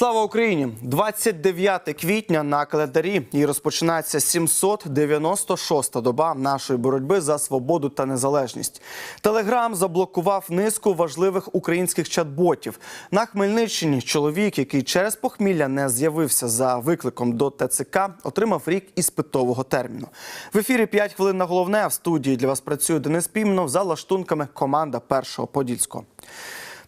Слава Україні! 29 квітня на календарі і розпочинається 796-та доба нашої боротьби за свободу та незалежність. Телеграм заблокував низку важливих українських чат-ботів. На Хмельниччині чоловік, який через похмілля не з'явився за викликом до ТЦК, отримав рік іспитового терміну. В ефірі 5 хвилин на головне. В студії для вас працює Денис Піменов за лаштунками команда першого подільського.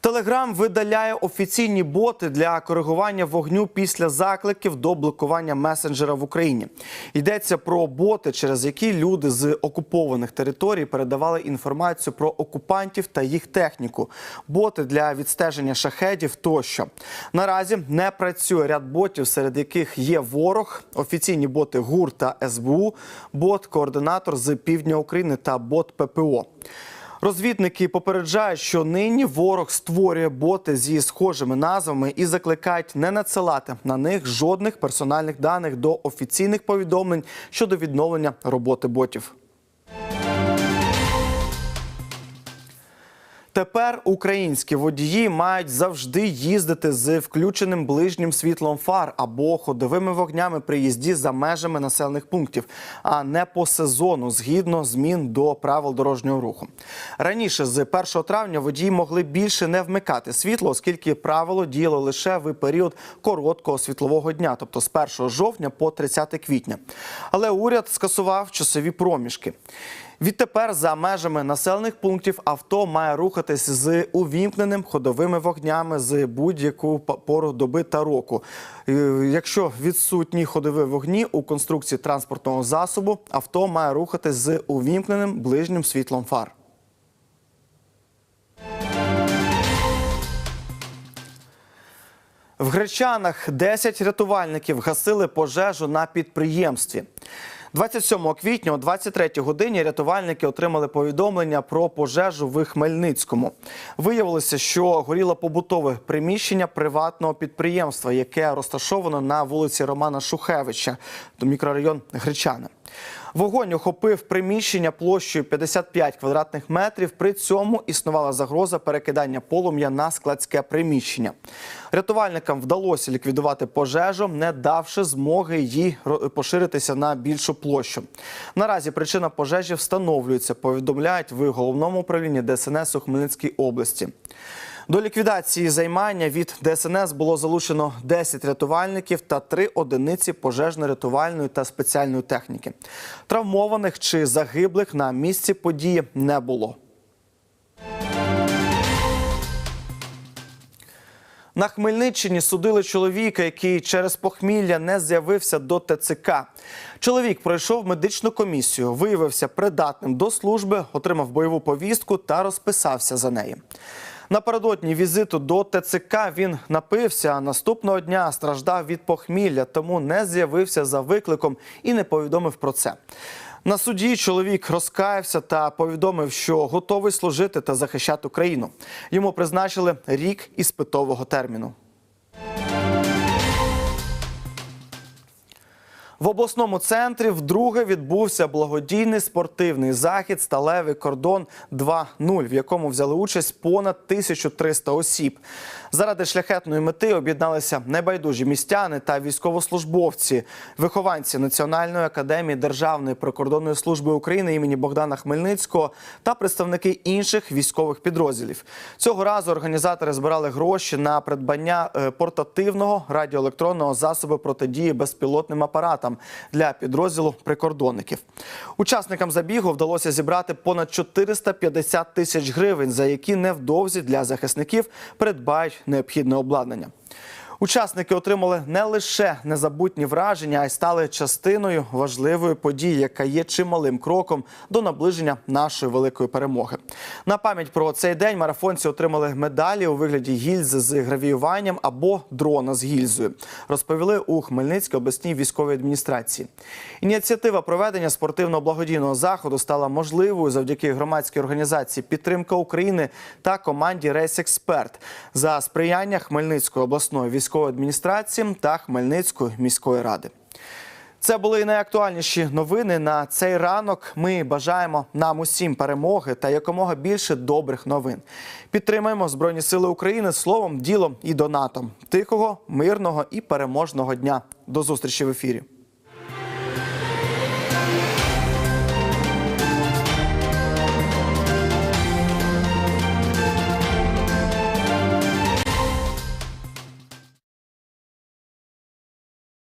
Телеграм видаляє офіційні боти для коригування вогню після закликів до блокування месенджера в Україні. Йдеться про боти, через які люди з окупованих територій передавали інформацію про окупантів та їх техніку, боти для відстеження шахедів тощо. Наразі не працює ряд ботів, серед яких є ворог, офіційні боти ГУР та СБУ, бот координатор з півдня України та бот ППО. Розвідники попереджають, що нині ворог створює боти зі схожими назвами і закликають не надсилати на них жодних персональних даних до офіційних повідомлень щодо відновлення роботи ботів. Тепер українські водії мають завжди їздити з включеним ближнім світлом фар або ходовими вогнями при їзді за межами населених пунктів, а не по сезону, згідно змін до правил дорожнього руху. Раніше, з 1 травня, водії могли більше не вмикати світло, оскільки правило діяло лише в період короткого світлового дня, тобто з 1 жовтня по 30 квітня. Але уряд скасував часові проміжки. Відтепер за межами населених пунктів авто має рухатись з увімкненим ходовими вогнями з будь-яку пору доби та року. Якщо відсутні ходові вогні у конструкції транспортного засобу, авто має рухатись з увімкненим ближнім світлом фар. В Гречанах 10 рятувальників гасили пожежу на підприємстві. 27 квітня о 23 годині рятувальники отримали повідомлення про пожежу в Хмельницькому. Виявилося, що горіло побутове приміщення приватного підприємства, яке розташовано на вулиці Романа Шухевича, мікрорайон Гречани. Вогонь охопив приміщення площею 55 квадратних метрів. При цьому існувала загроза перекидання полум'я на складське приміщення. Рятувальникам вдалося ліквідувати пожежу, не давши змоги ро- поширитися на більшу площу. Наразі причина пожежі встановлюється. Повідомляють в головному управлінні ДСНС у Хмельницькій області. До ліквідації займання від ДСНС було залучено 10 рятувальників та 3 одиниці пожежно-рятувальної та спеціальної техніки. Травмованих чи загиблих на місці події не було. На Хмельниччині судили чоловіка, який через похмілля не з'явився до ТЦК. Чоловік пройшов медичну комісію, виявився придатним до служби, отримав бойову повістку та розписався за неї. Напередодні візиту до ТЦК він напився, а наступного дня страждав від похмілля, тому не з'явився за викликом і не повідомив про це. На суді чоловік розкаявся та повідомив, що готовий служити та захищати Україну. Йому призначили рік іспитового терміну. В обласному центрі вдруге відбувся благодійний спортивний захід Сталевий кордон 2.0, в якому взяли участь понад 1300 осіб. Заради шляхетної мети об'єдналися небайдужі містяни та військовослужбовці, вихованці Національної академії Державної прикордонної служби України імені Богдана Хмельницького та представники інших військових підрозділів. Цього разу організатори збирали гроші на придбання е, портативного радіоелектронного засобу протидії безпілотним апаратам для підрозділу прикордонників. Учасникам забігу вдалося зібрати понад 450 тисяч гривень, за які невдовзі для захисників придбають необхідне обладнання. Учасники отримали не лише незабутні враження, а й стали частиною важливої події, яка є чималим кроком до наближення нашої великої перемоги. На пам'ять про цей день марафонці отримали медалі у вигляді гільзи з гравіюванням або дрона з гільзою. Розповіли у Хмельницькій обласній військовій адміністрації. Ініціатива проведення спортивного благодійного заходу стала можливою завдяки громадській організації Підтримка України та команді Рейс Експерт за сприяння Хмельницької обласної військової адміністрації та Хмельницької міської ради. Це були найактуальніші новини на цей ранок. Ми бажаємо нам усім перемоги та якомога більше добрих новин. Підтримаємо Збройні Сили України словом, ділом і донатом. Тихого, мирного і переможного дня. До зустрічі в ефірі.